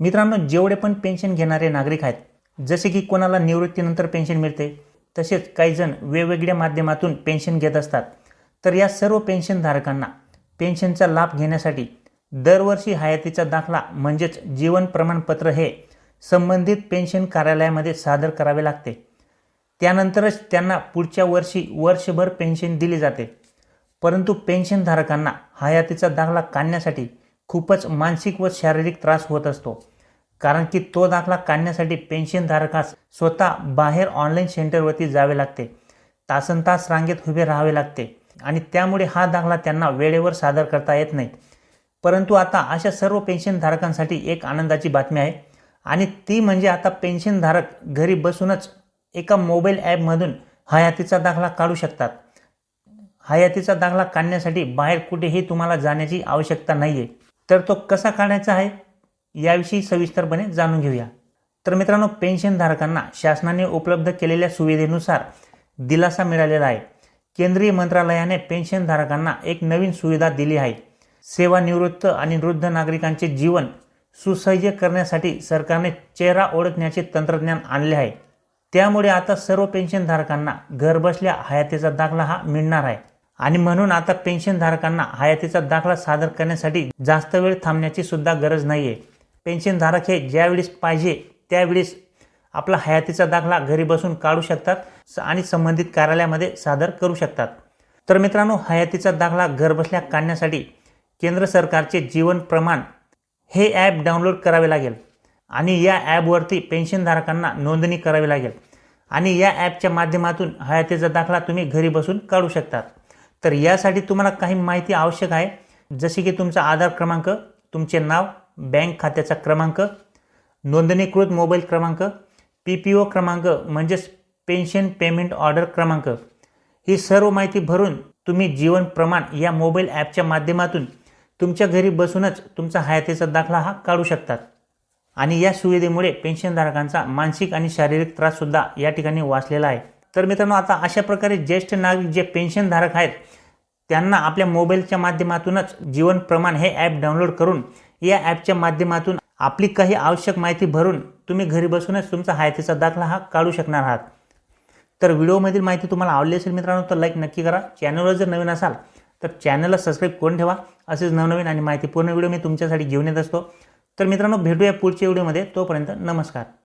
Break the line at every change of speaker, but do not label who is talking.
मित्रांनो जेवढे पण पेन्शन घेणारे नागरिक आहेत जसे की कोणाला निवृत्तीनंतर पेन्शन मिळते तसेच काही जण वेगवेगळ्या माध्यमातून पेन्शन घेत असतात. तर या सर्व पेन्शनधारकांना पेन्शनचा लाभ घेण्यासाठी दरवर्षी हयातीचा दाखला म्हणजेच जीवन प्रमाणपत्र हे संबंधित पेन्शन कार्यालयामध्ये सादर करावे लागते. त्यानंतरच त्यांना पुढच्या वर्षी वर्षभर पेन्शन दिली जाते. परंतु पेन्शनधारकांना हयातीचा दाखला काढण्यासाठी खूपच मानसिक व शारीरिक त्रास होत असतो. कारण की तो दाखला काढण्यासाठी पेन्शनधारकास स्वतः बाहेर ऑनलाईन सेंटरवरती जावे लागते. तासन तास रांगेत उभे राहावे लागते. आणि त्यामुळे हा दाखला त्यांना वेळेवर सादर करता येत नाही. परंतु आता अशा सर्व पेन्शनधारकांसाठी एक आनंदाची बातमी आहे. आणि ती म्हणजे आता पेन्शनधारक घरी बसूनच एका मोबाईल ॲपमधून हयातीचा दाखला काढू शकतात. हयातीचा दाखला काढण्यासाठी बाहेर कुठेही तुम्हाला जाण्याची आवश्यकता नाही आहे तर तो कसा काढायचा आहे याविषयी सविस्तरपणे जाणून घेऊया. तर मित्रांनो पेन्शनधारकांना शासनाने उपलब्ध केलेल्या सुविधेनुसार दिलासा मिळालेला आहे. केंद्रीय मंत्रालयाने पेन्शनधारकांना एक नवीन सुविधा दिली आहे. सेवानिवृत्त आणि वृद्ध नागरिकांचे जीवन सुसह्य करण्यासाठी सरकारने चेहरा ओळखण्याचे तंत्रज्ञान आणले आहे. त्यामुळे आता सर्व पेन्शनधारकांना घरबसल्या हयातीचा दाखला हा मिळणार आहे. आणि म्हणून आता पेन्शनधारकांना हयातीचा दाखला सादर करण्यासाठी जास्त वेळ थांबण्याची सुद्धा गरज नाही आहे पेन्शनधारक हे ज्यावेळेस पाहिजे त्यावेळेस आपला हयातीचा दाखला घरी बसून काढू शकतात स- आणि संबंधित कार्यालयामध्ये सादर करू शकतात. तर मित्रांनो हयातीचा दाखला घरबसल्या काढण्यासाठी केंद्र सरकारचे जीवन प्रमाण हे ॲप डाउनलोड करावे लागेल आणि या ॲपवरती पेन्शनधारकांना नोंदणी करावी लागेल आणि या ॲपच्या माध्यमातून हयातीचा दाखला तुम्ही घरी बसून काढू शकतात. तर यासाठी तुम्हाला काही माहिती आवश्यक आहे. जसे की तुमचा आधार क्रमांक तुमचे नाव बँक खात्याचा क्रमांक नोंदणीकृत मोबाईल क्रमांक पी पी ओ क्रमांक म्हणजेच पेन्शन पेमेंट ऑर्डर क्रमांक. ही सर्व माहिती भरून तुम्ही जीवन प्रमाण या मोबाईल ॲपच्या माध्यमातून तुमच्या घरी बसूनच तुमचा हयातीचा दाखला हा काढू शकतात. आणि या सुविधेमुळे पेन्शनधारकांचा मानसिक आणि शारीरिक त्राससुद्धा या ठिकाणी वाचलेला आहे. तर मित्रांनो आता अशा प्रकारे ज्येष्ठ नागरिक जे पेन्शनधारक आहेत त्यांना आपल्या मोबाईलच्या माध्यमातूनच जीवन प्रमाण हे ॲप डाउनलोड करून या ॲपच्या माध्यमातून आपली काही आवश्यक माहिती भरून तुम्ही घरी बसूनच तुमचा हायतीचा दाखला हा काढू शकणार आहात. तर व्हिडिओमधील माहिती तुम्हाला आवडली असेल मित्रांनो तर लाईक नक्की करा. चॅनलवर जर नवीन असाल तर चॅनलला सबस्क्राईब करून ठेवा. असेच नवनवीन आणि माहितीपूर्ण व्हिडिओ मी तुमच्यासाठी घेऊन येत असतो. तर मित्रांनो भेटूया पुढच्या व्हिडिओमध्ये. तोपर्यंत नमस्कार.